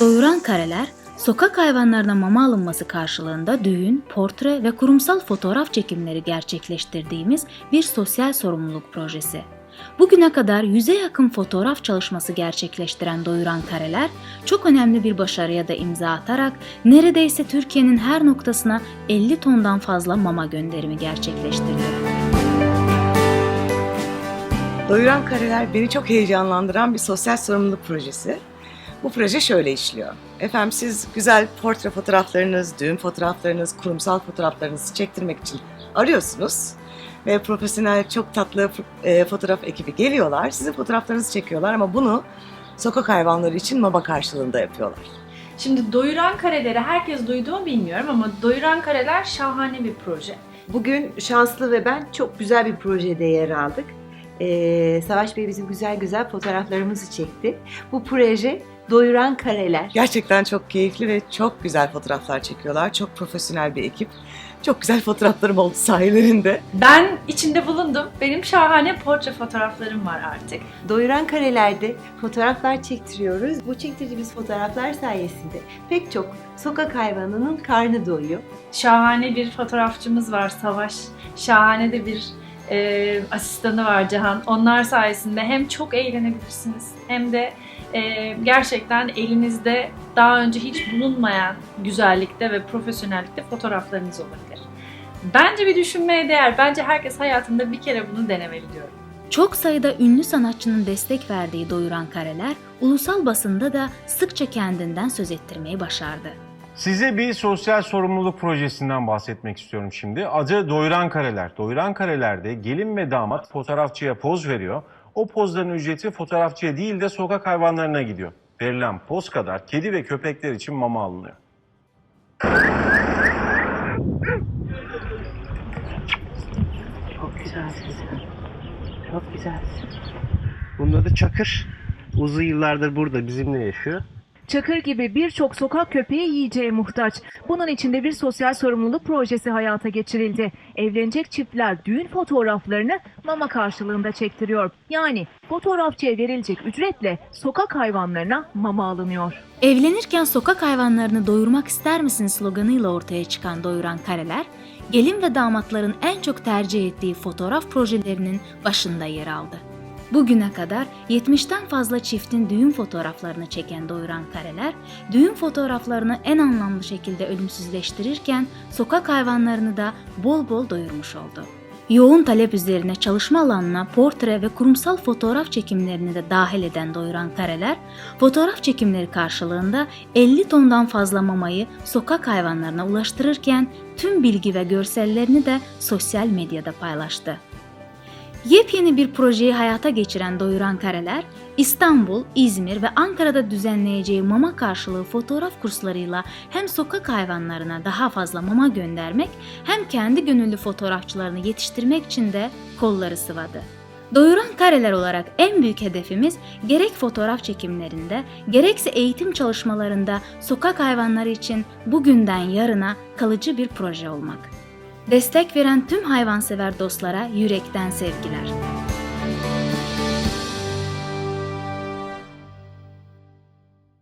Doyuran kareler, sokak hayvanlarına mama alınması karşılığında düğün, portre ve kurumsal fotoğraf çekimleri gerçekleştirdiğimiz bir sosyal sorumluluk projesi. Bugüne kadar yüze yakın fotoğraf çalışması gerçekleştiren Doyuran Kareler, çok önemli bir başarıya da imza atarak neredeyse Türkiye'nin her noktasına 50 tondan fazla mama gönderimi gerçekleştirdi. Doyuran Kareler beni çok heyecanlandıran bir sosyal sorumluluk projesi. Bu proje şöyle işliyor. Efendim siz güzel portre fotoğraflarınız, düğün fotoğraflarınız, kurumsal fotoğraflarınızı çektirmek için arıyorsunuz. Ve profesyonel çok tatlı e, fotoğraf ekibi geliyorlar. Sizin fotoğraflarınızı çekiyorlar ama bunu sokak hayvanları için mama karşılığında yapıyorlar. Şimdi doyuran kareleri herkes duydu mu bilmiyorum ama doyuran kareler şahane bir proje. Bugün Şanslı ve ben çok güzel bir projede yer aldık. Ee, Savaş Bey bizim güzel güzel fotoğraflarımızı çekti. Bu proje Doyuran Kareler. Gerçekten çok keyifli ve çok güzel fotoğraflar çekiyorlar. Çok profesyonel bir ekip. Çok güzel fotoğraflarım oldu sahilerinde. Ben içinde bulundum. Benim şahane portre fotoğraflarım var artık. Doyuran Kareler'de fotoğraflar çektiriyoruz. Bu çektirdiğimiz fotoğraflar sayesinde pek çok sokak hayvanının karnı doyuyor. Şahane bir fotoğrafçımız var Savaş. Şahane de bir e, asistanı var Cihan. Onlar sayesinde hem çok eğlenebilirsiniz hem de e, gerçekten elinizde daha önce hiç bulunmayan güzellikte ve profesyonellikte fotoğraflarınız olabilir. Bence bir düşünmeye değer. Bence herkes hayatında bir kere bunu denemeli diyorum. Çok sayıda ünlü sanatçının destek verdiği Doyuran Kareler, ulusal basında da sıkça kendinden söz ettirmeyi başardı. Size bir sosyal sorumluluk projesinden bahsetmek istiyorum şimdi. Adı Doyuran Kareler. Doyuran Kareler'de gelin ve damat fotoğrafçıya poz veriyor. O pozların ücreti fotoğrafçıya değil de sokak hayvanlarına gidiyor. Verilen poz kadar kedi ve köpekler için mama alınıyor. Çok güzelsin sen. Çok güzelsin. Bunun adı Çakır. Uzun yıllardır burada bizimle yaşıyor. Çakır gibi birçok sokak köpeği yiyeceğe muhtaç. Bunun için de bir sosyal sorumluluk projesi hayata geçirildi. Evlenecek çiftler düğün fotoğraflarını mama karşılığında çektiriyor. Yani fotoğrafçıya verilecek ücretle sokak hayvanlarına mama alınıyor. Evlenirken sokak hayvanlarını doyurmak ister misin sloganıyla ortaya çıkan Doyuran Kareler, gelin ve damatların en çok tercih ettiği fotoğraf projelerinin başında yer aldı. Bugüne kadar 70'ten fazla çiftin düğün fotoğraflarını çeken Doyuran Kareler, düğün fotoğraflarını en anlamlı şekilde ölümsüzleştirirken sokak hayvanlarını da bol bol doyurmuş oldu. Yoğun talep üzerine çalışma alanına portre ve kurumsal fotoğraf çekimlerini de dahil eden Doyuran Kareler, fotoğraf çekimleri karşılığında 50 tondan fazla mamayı sokak hayvanlarına ulaştırırken tüm bilgi ve görsellerini de sosyal medyada paylaştı. Yepyeni bir projeyi hayata geçiren Doyuran Kareler, İstanbul, İzmir ve Ankara'da düzenleyeceği mama karşılığı fotoğraf kurslarıyla hem sokak hayvanlarına daha fazla mama göndermek hem kendi gönüllü fotoğrafçılarını yetiştirmek için de kolları sıvadı. Doyuran kareler olarak en büyük hedefimiz gerek fotoğraf çekimlerinde gerekse eğitim çalışmalarında sokak hayvanları için bugünden yarına kalıcı bir proje olmak. Destek veren tüm hayvansever dostlara yürekten sevgiler.